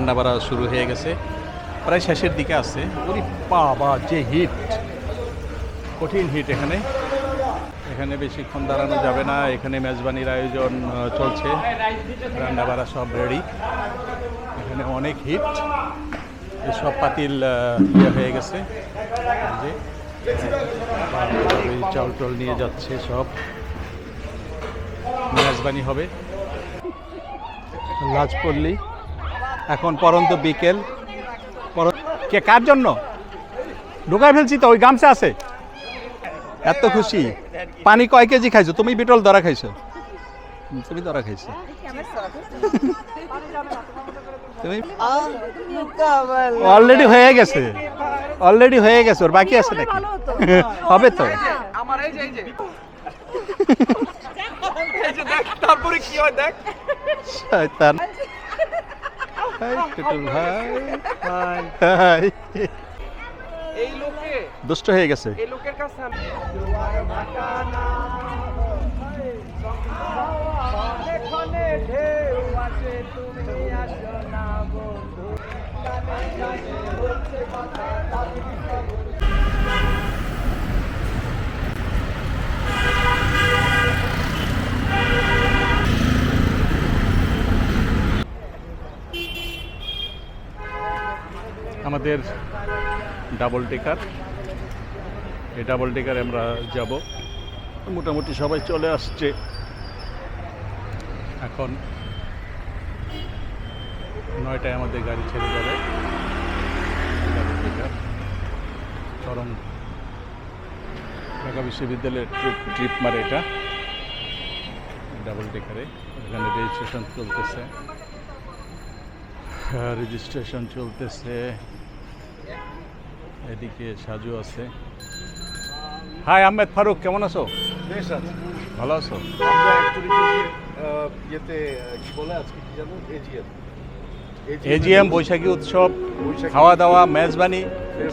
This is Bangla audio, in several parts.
রান্না বাড়া শুরু হয়ে গেছে। প্রায় শেষের দিকে আছে। ওরে বাবা, যে হিট। কঠিন হিট এখানে। এখানে বেশিক্ষণ দাঁড়ানো যাবে না। এখানে মেজবানির আয়োজন চলছে। রান্না বাড়া সব রেডি। এখানে অনেক হিট। সব পাতিল ইয়ে হয়ে গেছে। যে চাউল টাউল নিয়ে যাচ্ছে সব। মেজবানি হবে। লাজ পড়লি এখন পরন্ত বিকেল। পর- কে কার জন্য? ঢুকায় ফেলছি তো ওই গামছা আছে। এত খুশি। পানি কয় কেজি খাইছো? তুমি বিটল ধরা খাইছো? তুমি ধরা খাইছো। তুমি অলরেডি হয়ে গেছে। অলরেডি হয়ে গেছে ওর বাকি আছে নাকি? হবে তো। আমার এই যে এই যে। এই যে দেখ তারপরে কি হয় দেখ। শয়তান। ভাই ভাই। এই লোকে দুষ্ট হয়ে গেছে। এই লোকের কাছে তুমি আসো না বন্ধু গানে গানে হচ্ছে কথা আমাদের ডাবল টেকার এই ডাবল টেকারে আমরা যাব। মোটামুটি সবাই চলে আসছে। এখন নয়টায় আমাদের গাড়ি ছেড়ে যাবে। চরম ঢাকা বিশ্ববিদ্যালয়ের ট্রিপ ট্রিপ মারে এটা। ডাবল টেকারে এখানে রেজিস্ট্রেশন চলতেছে। রেজিস্ট্রেশন চলতেছে। এদিকে সাজু আছে। হাই আহমেদ ফারুক কেমন আছো? বেশ আছে। ভালো আছো? আমরা অ্যাকচুয়ালি ইয়েতে কি বলে আজকে কি জানো? এজিএম এজিএম বৈশাখী উৎসব খাওয়া দাওয়া মেজবানি।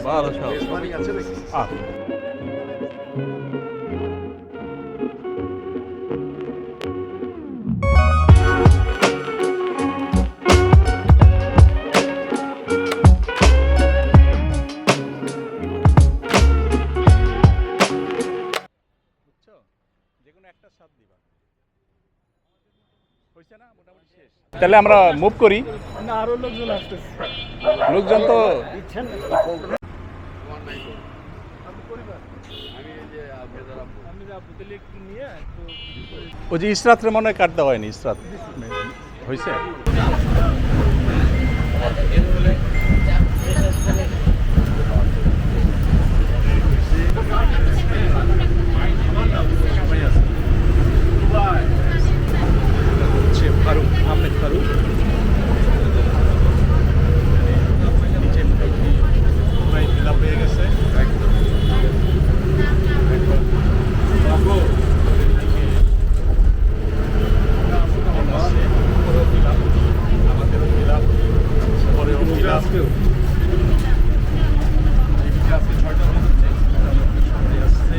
ভালো সব। মেজবানি আছে নাকি? তাহলে আমরা মুভ করি। আরও লোকজন আসতেছে। লোকজন তো ওই যে ইসরাত্রে মনে হয় কাট দেওয়া হয়নি ইসরাত। হয়েছে হচ্ছে ফারুক আহমেদ ফারুক নিচে মোটামুটি পুরাই ফিল হয়ে গেছে একদম আসছে উপরেও দিলাম আমাদেরও দিলাম পরেও দিলাম এদিকে আজকে ছয়টা বেজেছে মোটামুটি সবাই আসছে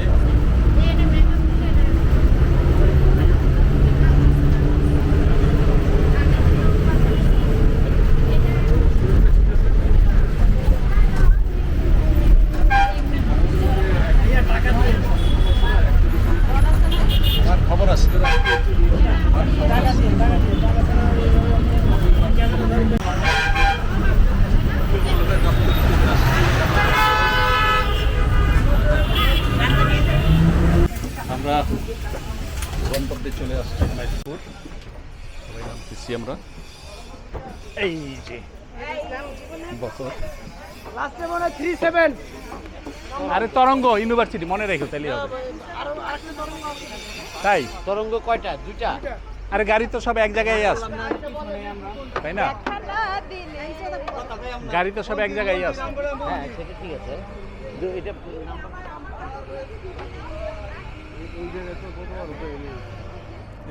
আর খবর আছে আমরা গন্তব্যে চলে আসছি নাইটপুর সবাই নামতেছি আমরা এই যে বছর লাস্টে মনে হয় থ্রি সেভেন আরে তরঙ্গ ইউনিভার্সিটি মনে রেখো তাহলে তাই? তরঙ্গ কয়টা? দুইটা? আরে গাড়ি তো সব এক জায়গায় আছে। তাই না? গাড়ি তো সব এক জায়গায় আছে। হ্যাঁ সেটা ঠিক আছে। এটা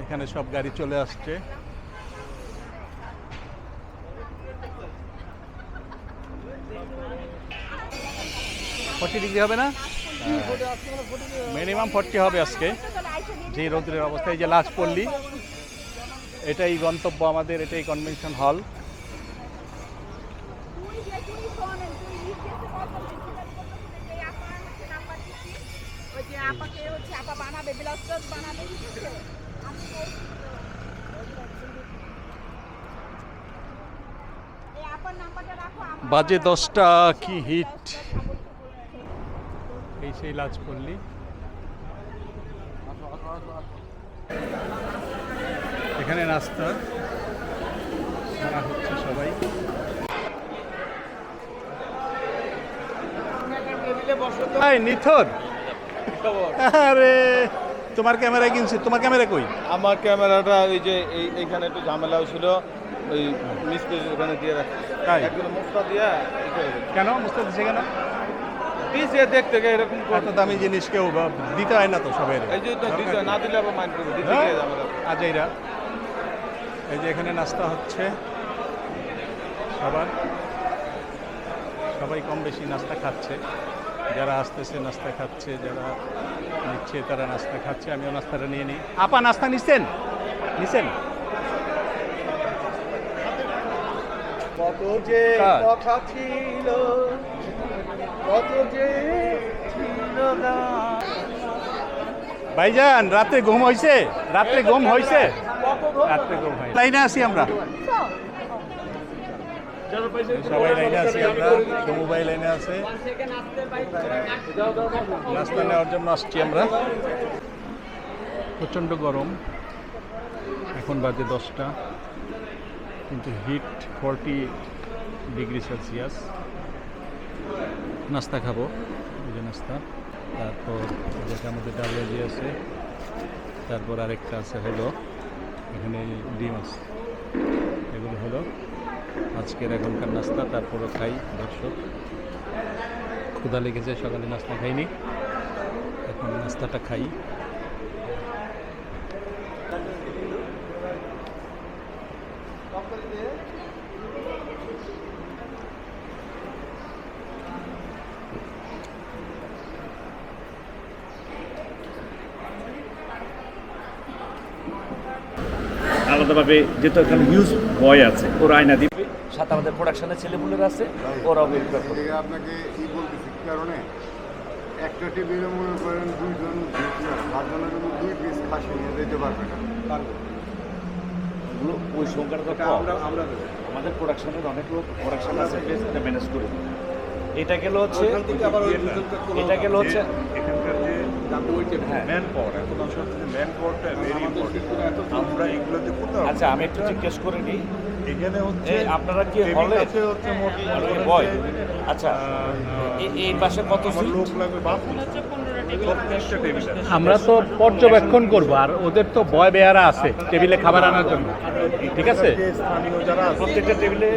এখানে সব গাড়ি চলে আসছে। ফর্টি ডিগ্রি হবে না? মিনিমাম ফর্টি হবে আজকে। যে রৌদ্রের অবস্থা, এই যে লাশ পল্লী, এটাই গন্তব্য আমাদের, এটাই কনভেনশন হল বাজে দশটা, কি হিট এই সেই লাজপল্লী। এখানে নাস্তা খাওয়া হচ্ছে সবাই। নিথর। আরে তোমার ক্যামেরা কিনছি। তোমার ক্যামেরা কই? আমার ক্যামেরাটা ওই যে এই এইখানে একটু ঝামেলাও ছিল। ওই মিস্ত্রি ওখানে দিয়ে রাখছি। তাই? মুখটা দিয়া। কেন? বুঝতে দিচ্ছে কেন? দিছে দেখতে গিয়ে এরকম। এত দামি জিনিস কেউ বা- দিতে হয় না তো সবের। এই যে তো দিছে না দিলে আবার মাইন্ড করবে দিতে হ্যাঁ? গিয়ে ঝামেলা আজাইরা। এই যে এখানে নাস্তা হচ্ছে। সবার। সবাই কম বেশি নাস্তা খাচ্ছে। যারা আসতেছে নাস্তা খাচ্ছে যারা নিচ্ছে তারা নাস্তা খাচ্ছে। আমিও নাস্তাটা নিয়ে নিই। আপা নাস্তা নিচ্ছেন নিছেন? কত যে। কথা ছিল ভাইজান রাত্রে ঘুম হয়েছে রাত্রে ঘুম হয়েছে রাত্রে ঘুম হয় লাইনে আসি আমরা। সবাই লাইনে আছি আমরা। মোবাইল লাইনে আছে। নাস্তা নেওয়ার জন্য আসছি আমরা। প্রচণ্ড গরম। এখন বাজে দশটা। কিন্তু হিট ফর্টি ডিগ্রি সেলসিয়াস নাস্তা খাব। যে নাস্তা, তারপর যেটার মধ্যে ডালিয়াজি আছে, তারপর আরেকটা আছে হলো, এখানে ডিম আছে। এগুলো হলো আজকের এখনকার নাস্তা, তারপরও খাই দর্শক। ক্ষুধা লেগেছে, সকালে নাস্তা খাইনি। এখন নাস্তাটা খাই। আলাদাভাবে যেহেতু এখানে নিউজ বয় আছে ওর আয়না দিবে সাথে আমাদের প্রোডাকশনের ছেলেপুলের আছে ওরাও বের করবে আপনাকে কি বলতেছি কারণে একটা টেবিলে মনে করেন দুইজন চারজনের জন্য দুই পিস খাসি নিয়ে যেতে পারবে না। ওই সংখ্যাটা তো কম। আমাদের প্রোডাকশনের অনেক লোক প্রোডাকশন আছে ম্যানেজ করে। এটা গেল হচ্ছে এটা গেল হচ্ছে। ম্যান পাওয়ার এখন ম্যান পাওয়ারটা ভেরি ইম্পর্টেন্ট আমরা এগুলোতে কোথাও আচ্ছা আমি একটু জিজ্ঞেস করে নিই। এখানে হচ্ছে আপনারা কি টেবিল হলে হচ্ছে মোট বয় আচ্ছা এই- পাশে কত লোক লাগবে আমরা তো পর্যবেক্ষণ করব আর ওদের তো বয় বেয়ারা আছে টেবিলে খাবার আনার জন্য। ঠিক আছে? যারা আছে প্রত্যেকটা টেবিলে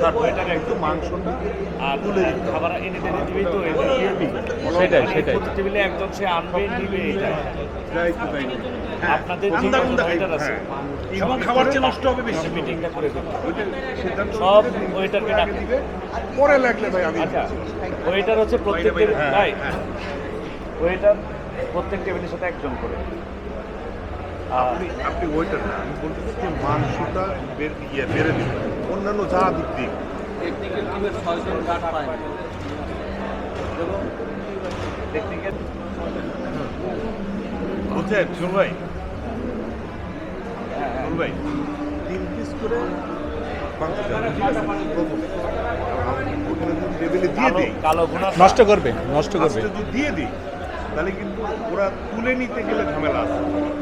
একটু মাংস আর খাবার এনে দিবেই তো এটা সেটাই মানে সেটাই। টেবিলে সে আনবে নিবে এটা। আপনাদের যে ওয়েটার আছে হ্যাঁ। এবং খাবার চেয়ে নষ্ট হবে বেশি। মিটিংটা করে দেবো। সব ওয়েটারকে আগে দিবে, পরে লাগলে ভাই আমি আচ্ছা ওয়েটার হচ্ছে প্রত্যেকের হ্যাঁ, ভাই হ্যাঁ। ওয়েটার প্রত্যেক টেবিলের সাথে একজন করে। আর আপনি আপনি ওইটা না আমি বলতেছি যে মাংসটা বের ইয়ে বেড়ে দিন। অন্যান্য যা দিক দিক টেকনিক্যাল বুঝছেন শুন ভাই। শুন ভাই। তিন পিস করে মাংস দেন, ঠিক আছে। প্রথম ওখানে যদি টেবিলে দিয়ে নষ্ট করবে নষ্ট করবে। দিয়ে দিই তাহলে কিন্তু ওরা তুলে নিতে গেলে ঝামেলা আছে।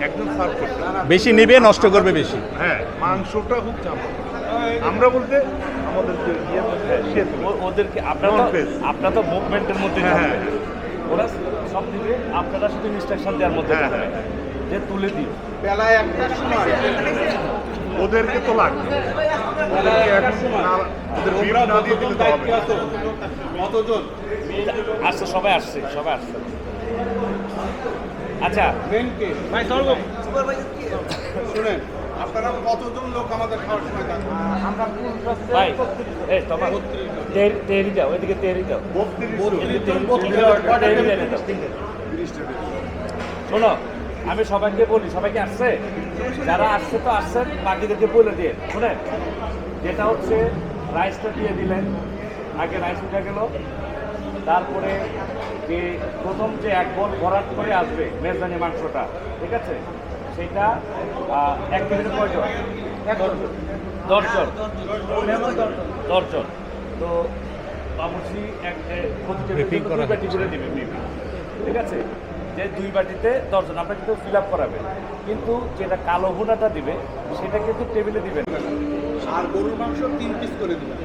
একজন সার্ভ করতে বেশি নেবে নষ্ট করবে বেশি। হ্যাঁ মাংসটা খুব চাপা। আমরা বলতে আমাদের যে ইয়ে। ওদেরকে আপনারা আপনারা তো মুভমেন্টের মধ্যে হ্যাঁ, ওরা সব দিবে আপনারা শুধু ইনস্ট্রাকশন দেওয়ার মধ্যে হ্যাঁ, যে তুলে দিন। ওদেরকে তো লাগবে। ওদেরকে তো না। আসছে সবাই আসছে সবাই আসছে। আচ্ছা। শুনেন। আপনারা কতজন লোক আমাদের খাওয়ার সময় ভাই এই তোমার তেরি- দাও তেরি দাও। তেরি এনে দাও। শোনো আমি সবাইকে বলি সবাইকে আসছে? যারা আসছে তো আসছেন বাকিদেরকে বলে দিয়ে। শুনে যেটা হচ্ছে রাইসটা দিয়ে দিলেন। আগে রাইস উঠে গেল। তারপরে যে প্রথম যে এক বল ভরাট করে আসবে মেজদানি মাংসটা ঠিক আছে? সেটা এক কেজিতে কয়জন? দশজন। দশজন। তো বাবুর্চি এক বাটি করে দিবে ঠিক আছে? যে দুই বাটিতে দশজন আপনার কিন্তু ফিল আপ করাবেন কিন্তু যেটা কালো ভুনাটা দিবে সেটা কিন্তু টেবিলে দিবেন আর গরুর মাংস তিন পিস করে দিবেন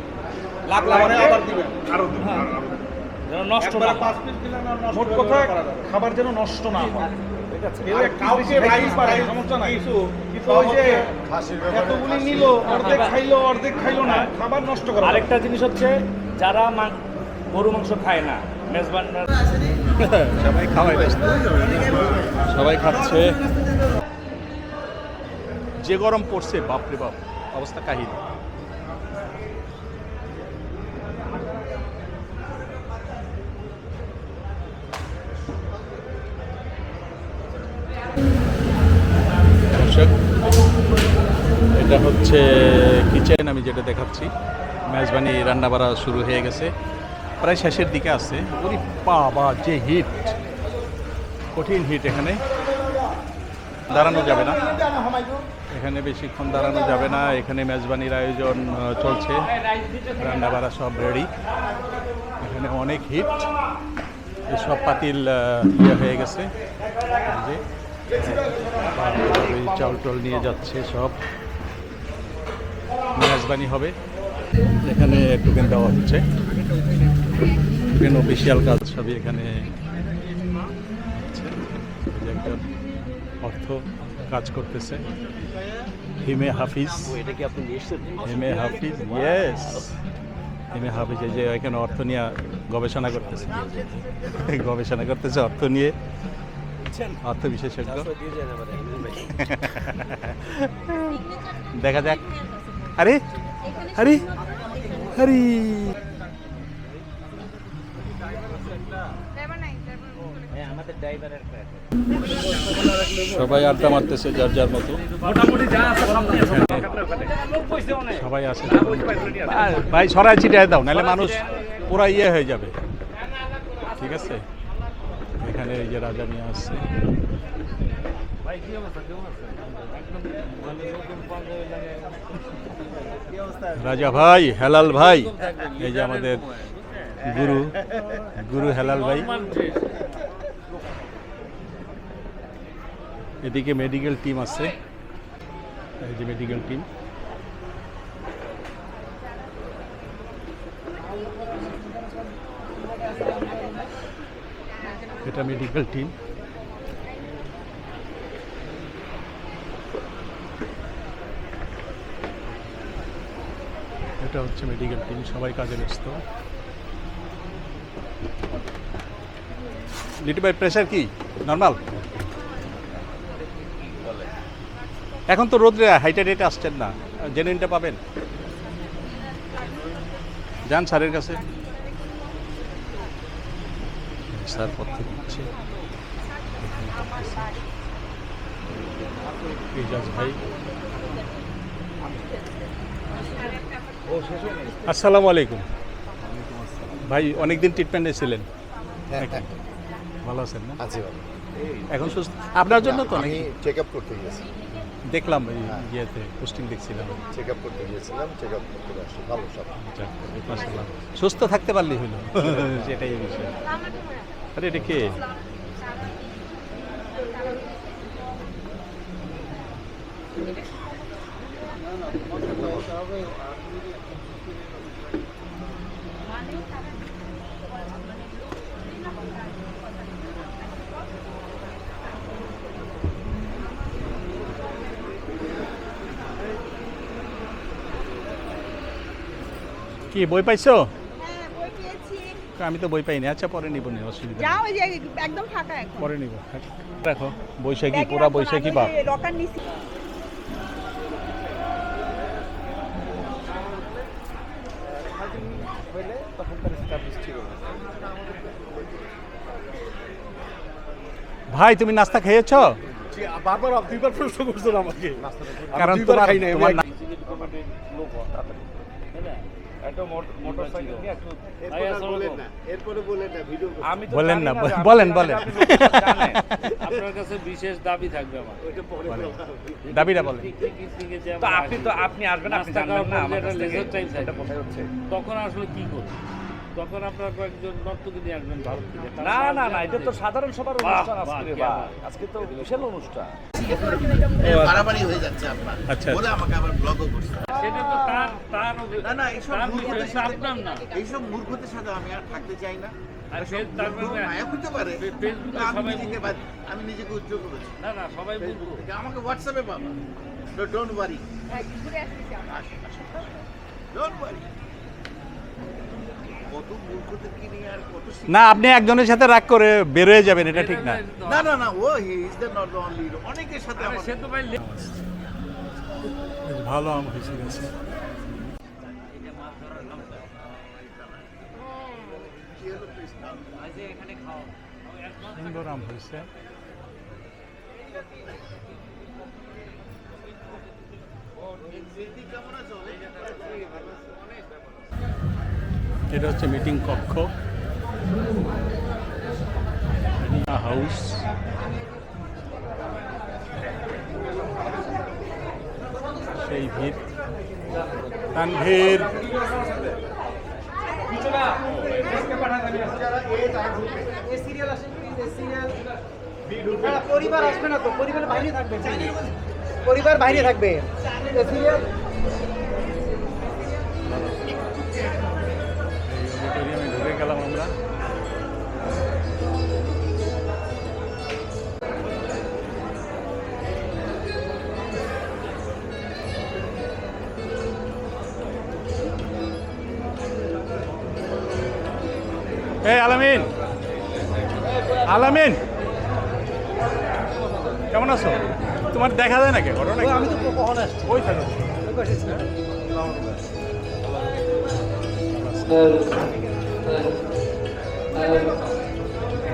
লাগলে পরে আবার দিবেন আরও যেন নষ্ট না পাঁচ পিস দিলেন আর নষ্ট মোট কথা। খাবার যেন নষ্ট না হয়। ঠিক আছে আর কাউকে রাইস পারে সমস্যা নাই। কিছু কিন্তু ওই যে খাসির ব্যাপারে এতগুলি নিল অর্ধেক খাইলো অর্ধেক খাইলো না খাবার নষ্ট করা আরেকটা জিনিস হচ্ছে যারা মা- গরু মাংস খায় না মেজবান সবাই খাওয়াই ব্যস্ত সবাই খাচ্ছে। যে গরম পড়ছে বাপরে বাপ অবস্থা কাহিনী। যেটা দেখাচ্ছি মেজবানি রান্না বাড়া শুরু হয়ে গেছে প্রায় শেষের দিকে আছে ওরে বাবা যে হিট কঠিন হিট এখানে দাঁড়ানো যাবে না এখানে বেশিক্ষণ দাঁড়ানো যাবে না এখানে মেজবানির আয়োজন চলছে রান্না বাড়া সব রেডি এখানে অনেক হিট সব পাতিল ইয়ে হয়ে গেছে চাউল টাউল নিয়ে যাচ্ছে সব মেজবানি হবে। এখানে টোকেন দেওয়া হচ্ছে। টোকেন অফিসিয়াল কাজ সবই এখানে একজন অর্থ কাজ করতেছে। হিমে হাফিজ। হিমে হাফিজ ইয়েস হিমে হাফিজ এই যে এখানে অর্থ নিয়ে গবেষণা করতেছে। গবেষণা করতেছে অর্থ নিয়ে। অর্থ বিশেষজ্ঞ। দেখা যাক। আরে আরে আরে। সবাই আড্ডা মারতেছে যার যার মতো। মোটামুটি যা আছে সব নিয়ে আসো। লোক বসছে অনেক। সবাই আসে। ভাই- সরাই ছিটাই দাও নাহলে মানুষ পুরা ইয়ে হয়ে যাবে। ঠিক আছে? এখানে এই যে রাজা নিয়ে আসছে। ভাই কি অবস্থা? কেমন আছে রাজা ভাই, হেলাল ভাই, এই যে আমাদের গুরু গুরু হেলাল ভাই। এদিকে মেডিকেল টিম আছে। এই যে মেডিকেল টিম এটা মেডিকেল টিম এটা হচ্ছে মেডিকেল টিম সবাই কাজে ব্যস্ত। লিটি ভাই প্রেশার কি? নর্মাল এখন তো রোদ্রে হাইটে রেটে আসছেন না। জেনুইনটা পাবেন? যান স্যারের কাছে। স্যার পথ্য দিচ্ছে ভাই আসসালামু আলাইকুম। ভাই অনেকদিন ট্রিটমেন্টে ছিলেন। নাকি? ভালো আছেন না? আছে এখন সুস্থ? আপনার জন্য তো আমি চেক আপ করতে গিয়েছি দেখলাম ইয়েতে পোস্টিং দেখছিলাম। চেক আপ করতে গিয়েছিলাম চেক আপ করতে আসছি। ভালো সব। যাক, সুস্থ থাকতে পারলেই হলো। সেটাই বিষয়। আরে এটা কে? কি বই পাইছো? হ্যাঁ বই আমি তো বই পাইনি। আচ্ছা পরে নিব নি অসুবিধা যাও ওই একদম ফাঁকা এখন। পরে নিব। দেখো বৈশাখী পুরা বৈশাখী বাপ। ওই নিছি হইলে তখন তার স্টাবলিশ ছিল না ভাই তুমি নাস্তা খেয়েছো? বারবার দুইবার প্রশ্ন করছেন আমাকে। কারণ তোমার তোমার বলেন না বলেন না ভিডিও আমি তো বলেন। আপনার কাছে বিশেষ দাবি থাকবে আমার। দাবিটা বলেন আপনি তো আপনি আসবেন তখন আসলে কি করবে? তখন আপনার কয়েকজন নর্তকী নিয়ে আসবেন ভারত থেকে না না না এটা তো সাধারণ সবার অনুষ্ঠান আজকে। আজকে তো বিশাল অনুষ্ঠান। বাড়াবাড়ি হয়ে যাচ্ছে আপনার। আচ্ছা বলে আমাকে আবার ব্লগও করছে। সেটা তো তার তার না না এইসব মূর্খদের সাথে আপনার না। এইসব মূর্খদের সাথে আমি আর থাকতে চাই না। মানে- আমি নিজেকে করেছি। না না সবাই আমাকে হোয়াটসঅ্যাপে পাবা। ডোন্ট ওয়ারি হ্যাঁ। ডোন্ট ওয়ারি কত মূর্খদেরকে নিয়ে আর কত শিখ- না আপনি একজনের সাথে রাগ করে বেরোয় যাবেন এটা ঠিক না। না না না ও he is the not the only অনেকের সাথে আমার সে তো ভাই ভালো আম হয়েছে গেছে সুন্দর আম হয়েছে। এটা হচ্ছে মিটিং কক্ষ। হাউস সেই ভিড়। পরিবার আসবে না তো পরিবার বাইরে থাকবে। পরিবার বাইরে থাকবে। আলামিন। আলামিন। কেমন আছো? তোমার দেখা যায় নাকি? ঘটনা আমি তো কখন আসছি? ওই থাকো।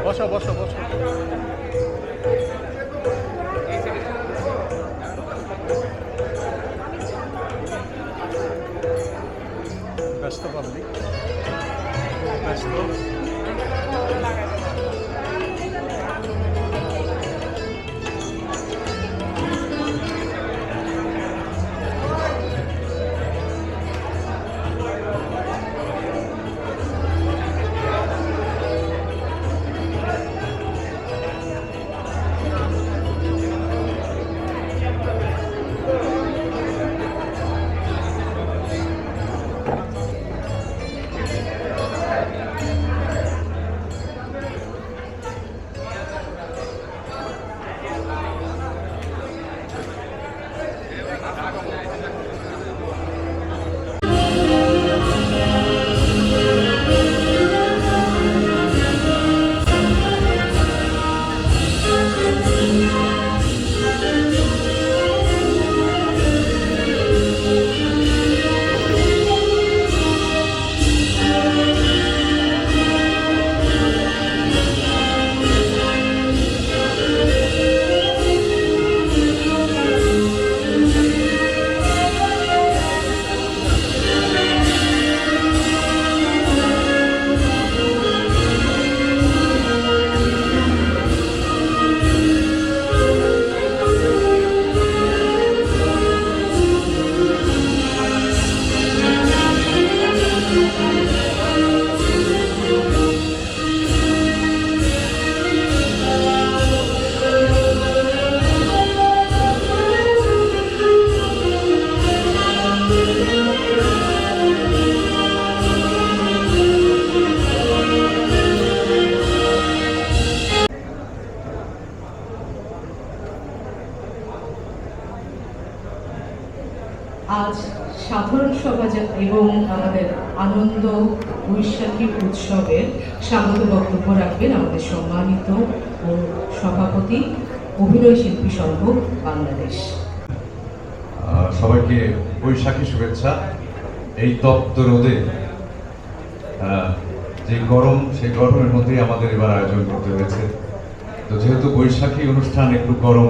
বসো বসো বসো। ব্যস্ত পাবলিক। ব্যস্ত। la বৈশাখী উৎসবের স্বাগত বক্তব্য রাখবেন আমাদের সম্মানিত ও সভাপতি, অভিনয় শিল্পী সংঘ বাংলাদেশ। সবাইকে বৈশাখী শুভেচ্ছা। এই তপ্ত রোদে যে গরম, সেই গরমের মধ্যেই আমাদের এবার আয়োজন করতে হয়েছে। তো যেহেতু বৈশাখী অনুষ্ঠান একটু গরম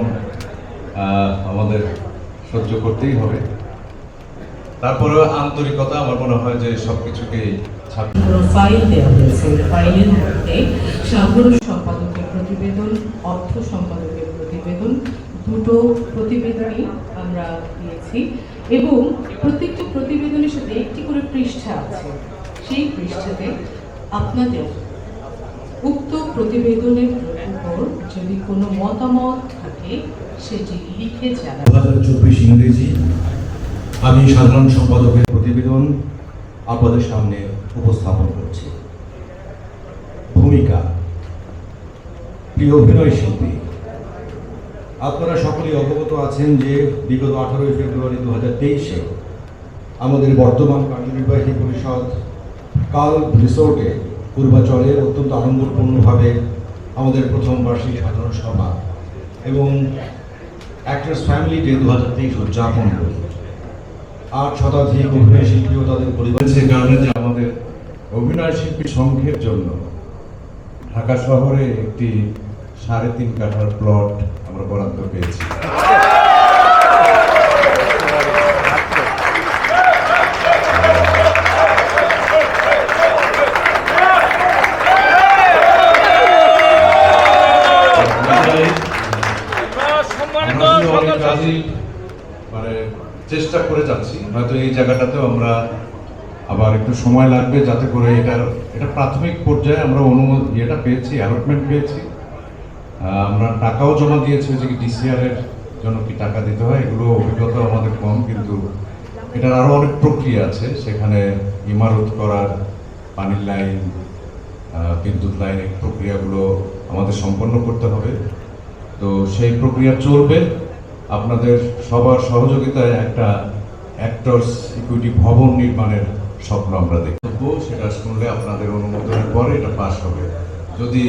আমাদের সহ্য করতেই হবে। তারপরে আন্তরিকতা, আমার মনে হয় যে সব কিছুকেই প্রতিবেদন, অর্থ সম্পাদকের প্রতিবেদন, দুটো প্রতিবেদনই আমরা দিয়েছি এবং প্রত্যেকটি প্রতিবেদনের সাথে একটি করে পৃষ্ঠা আছে। সেই পৃষ্ঠাতে আপনাদের উক্ত প্রতিবেদনের উপর যদি কোনো মতামত থাকে, সেটি লিখে চব্বিশ ইংরেজি, আমি সাধারণ সম্পাদকের প্রতিবেদন আপনাদের সামনে উপস্থাপন করছি। ভূমিকা, প্রিয় অভিনয় শিল্পী, আপনারা সকলেই অবগত আছেন যে বিগত আঠারোই ফেব্রুয়ারি দু হাজার তেইশে আমাদের বর্তমান কার্যনির্বাহী পরিষদ কাল রিসোর্টে পূর্বাচলের অত্যন্ত আনন্দপূর্ণভাবে আমাদের প্রথম বার্ষিক সাধারণ সভা এবং অ্যাক্টার্স ফ্যামিলি ডে দু হাজার তেইশ উদযাপন করি আট শতাধিক অভিনয় শিল্পী ও তাদের পরিবার কারণে আমাদের অভিনয় শিল্পী সংঘের জন্য ঢাকা শহরে একটি সাড়ে তিন কাঠার প্লট আমরা বরাদ্দ পেয়েছি। মানে চেষ্টা করে যাচ্ছি হয়তো এই জায়গাটাতেও আমরা আবার একটু সময় লাগবে যাতে করে এটার, এটা প্রাথমিক পর্যায়ে আমরা অনুমোদন ইয়েটা পেয়েছি অ্যালটমেন্ট পেয়েছি। আমরা টাকাও জমা দিয়েছি, যে ডিসিআর এর জন্য কি টাকা দিতে হয় এগুলো অভিজ্ঞতা আমাদের কম, কিন্তু এটার আরও অনেক প্রক্রিয়া আছে। সেখানে ইমারত করার, পানির লাইন বিদ্যুৎ লাইন, এই প্রক্রিয়াগুলো আমাদের সম্পন্ন করতে হবে। তো সেই প্রক্রিয়া চলবে। আপনাদের সবার সহযোগিতায় একটা অ্যাক্টর্স ইকুইটি ভবন নির্মাণের স্বপ্ন আমরা দেখব, সেটা শুনলে আপনাদের অনুমোদনের পরে এটা পাস হবে। যদি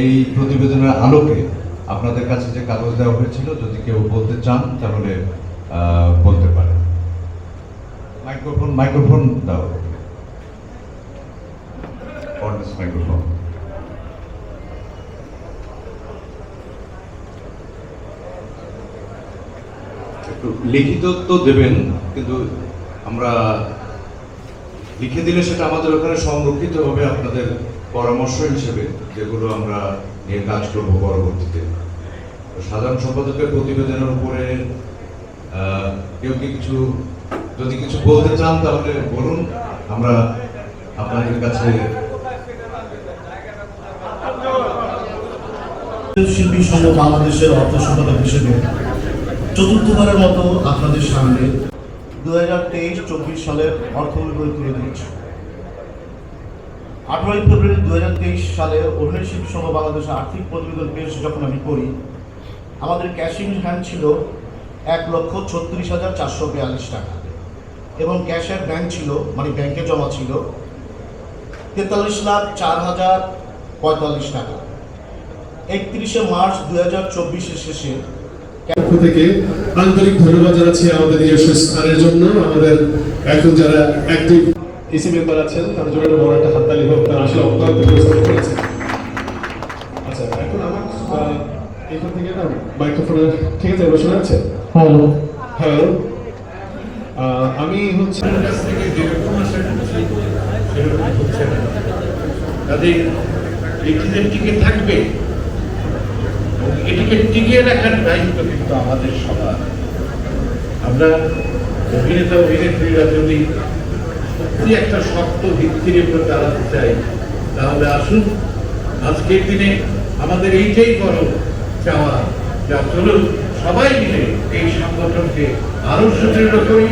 এই প্রতিবেদনের আলোকে আপনাদের কাছে যে কাগজ দেওয়া হয়েছিল, যদি কেউ বলতে চান, তাহলে বলতে পারেন। মাইক্রোফোন মাইক্রোফোন দাও। মাইক্রোফোন। লিখিত তো দেবেন, কিন্তু আমরা লিখে দিলে সেটা আমাদের ওখানে সংরক্ষিত হবে আপনাদের পরামর্শ হিসেবে যেগুলো আমরা নিয়ে কাজ করব পরবর্তীতে। সাধারণ সম্পাদকের প্রতিবেদনের উপরে কেউ কি কিছু, যদি কিছু বলতে চান তাহলে বলুন, আমরা আপনাদের কাছে শিল্পী সংঘ বাংলাদেশের অর্থ সম্পাদক হিসেবে চতুর্থবারের মতো আপনাদের সামনে দু হাজার তেইশ, চব্বিশ সালের অর্থ বিবরণী তুলে দিয়েছি আঠারোই ফেব্রুয়ারি দু হাজার তেইশ সালে অভিনয় শিল্পী সংঘ বাংলাদেশের আর্থিক প্রতিবেদন পেশ যখন আমি করি আমাদের ক্যাশিং হ্যান্ড ছিল এক লক্ষ ছত্রিশ হাজার চারশো বিয়াল্লিশ টাকা এবং ক্যাশের ব্যাংক ছিল মানে ব্যাংকে জমা ছিল, তেতাল্লিশ লাখ চার হাজার পঁয়তাল্লিশ টাকা। একত্রিশে মার্চ দু হাজার চব্বিশের শেষে পক্ষ থেকে আন্তরিক ধন্যবাদ জানাচ্ছি আমাদের নিজস্ব স্থানের জন্য। আমাদের এখন যারা অ্যাক্টিভ ইসি মেম্বার আছেন তাদের জন্য বড় একটা হাততালি হোক তারা আসলে অক্লান্ত পরিশ্রম আচ্ছা এখন আমার আহ, এখান থেকে না মাইক্রোফোনে ঠিক আছে শোনা যাচ্ছে? হ্যালো হ্যালো আমি হচ্ছে তাদের টিকে থাকবে? এটিকে টিকিয়ে রাখার দায়িত্ব কিন্তু আমাদের সবার। আমরা অভিনেতা, অভিনেত্রীরা যদি সত্যি একটা শক্ত ভিত্তির উপর দাঁড়াতে চাই, তাহলে আসুন, আজকের দিনে আমাদের এইটাই বড় চাওয়া যা চলুন সবাই মিলে এই সংগঠনকে আরও সুদৃঢ় করি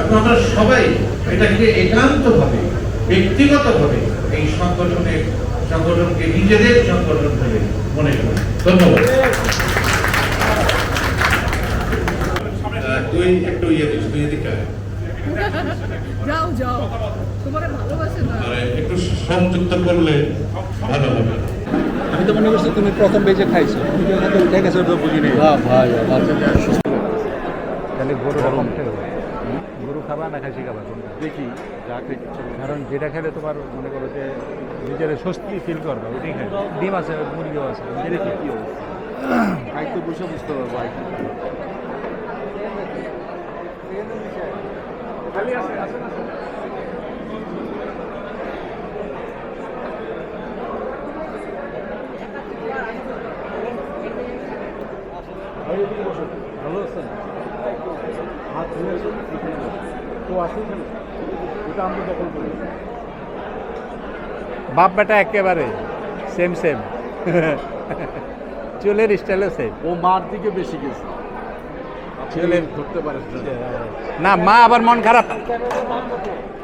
এবং আমরা সবাই এটাকে একান্তভাবে, ব্যক্তিগতভাবে এই সংগঠনের সংগঠনকে নিজেদের সংগঠন বলে মনে করি। ধন্যবাদ। তুই একটু ইয়ে দিস তুই এদিকে যাও যাও। তোমার ভালোবাসে না। একটু সংযুক্ত করলে ভালো হবে। আমি তো মনে করছি তুমি প্রথম বেজে খাইছো। তুমি উঠে গেছো তো বুঝিনি ভাই তাহলে গরু হবে। গরু খাবা না খাসি খাবা দেখি। যা কারণ যেটা খেলে তোমার মনে করো যে নিজের স্বস্তি ফিল করবে ওইটাই খাই ডিম আছে, মুরগিও আছে এটা কি খাইতে বসে বুঝতে পারব খালি আছে আছে আসেন ভালো আছেন হাত ধুয়েছেন তো আসুন এটা আমরা দখল করি বাপ বেটা একেবারে সেম সেম চুলের স্টাইলও সেম ও মার দিকে বেশি গেছে। চুলের ধরতে পারে না। মা আবার মন খারাপ।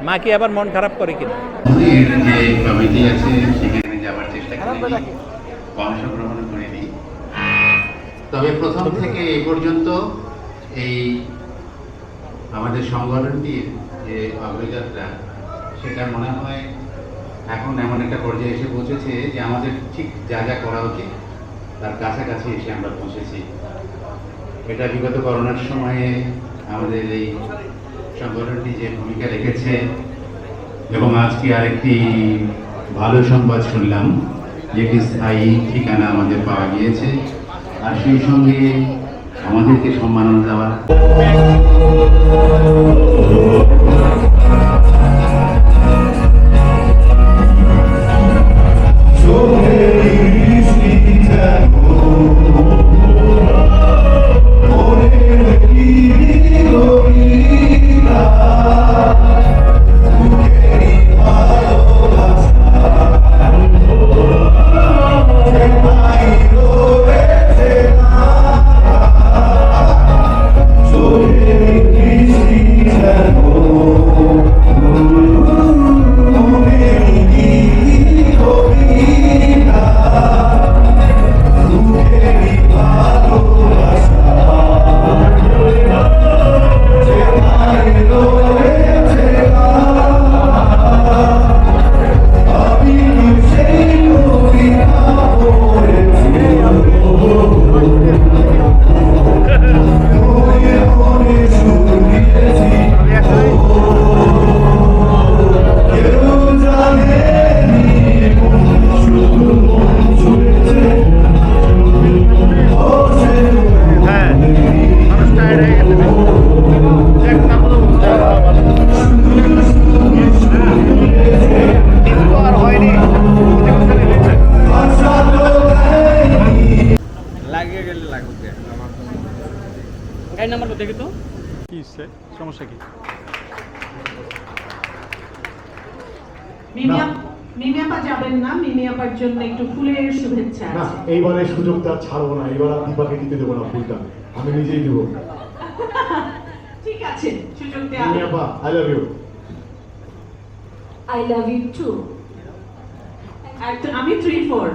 মা কি আবার মন খারাপ করে কিনা? যে কমিটি আছে সেখানে যাওয়ার চেষ্টা করি। অংশগ্রহণ করিনি তবে প্রথম থেকে এই পর্যন্ত এই আমাদের সংগঠনটির যে অগ্রযাত্রা সেটা মনে হয় এখন এমন একটা পর্যায়ে এসে পৌঁছেছে যে আমাদের ঠিক যা যা করা উচিত, তার কাছাকাছি এসে আমরা পৌঁছেছি। এটা বিগত করোনার সময়ে আমাদের এই সংগঠনটি যে ভূমিকা রেখেছে, এবং আজকে আরেকটি ভালো সংবাদ শুনলাম যে একটি স্থায়ী ঠিকানা আমাদের পাওয়া গিয়েছে, আর সেই সঙ্গে আমাদেরকে সম্মাননা দেওয়া। গাড়ি নাম্বার দেখি তো। কি সমস্যা কি? মিমিয়াপা যাবেন না মিমিয়াপার জন্য একটু ফুলের শুভেচ্ছা না এইবারে সুযোগটা ছাড়বো না এবার আর দীপাকে দিতে দেবো না ফুলটা। আমি নিজেই দেবো। ঠিক আছে সুযোগ মিমি আপা I love you I love you too আমি থ্রি ফোর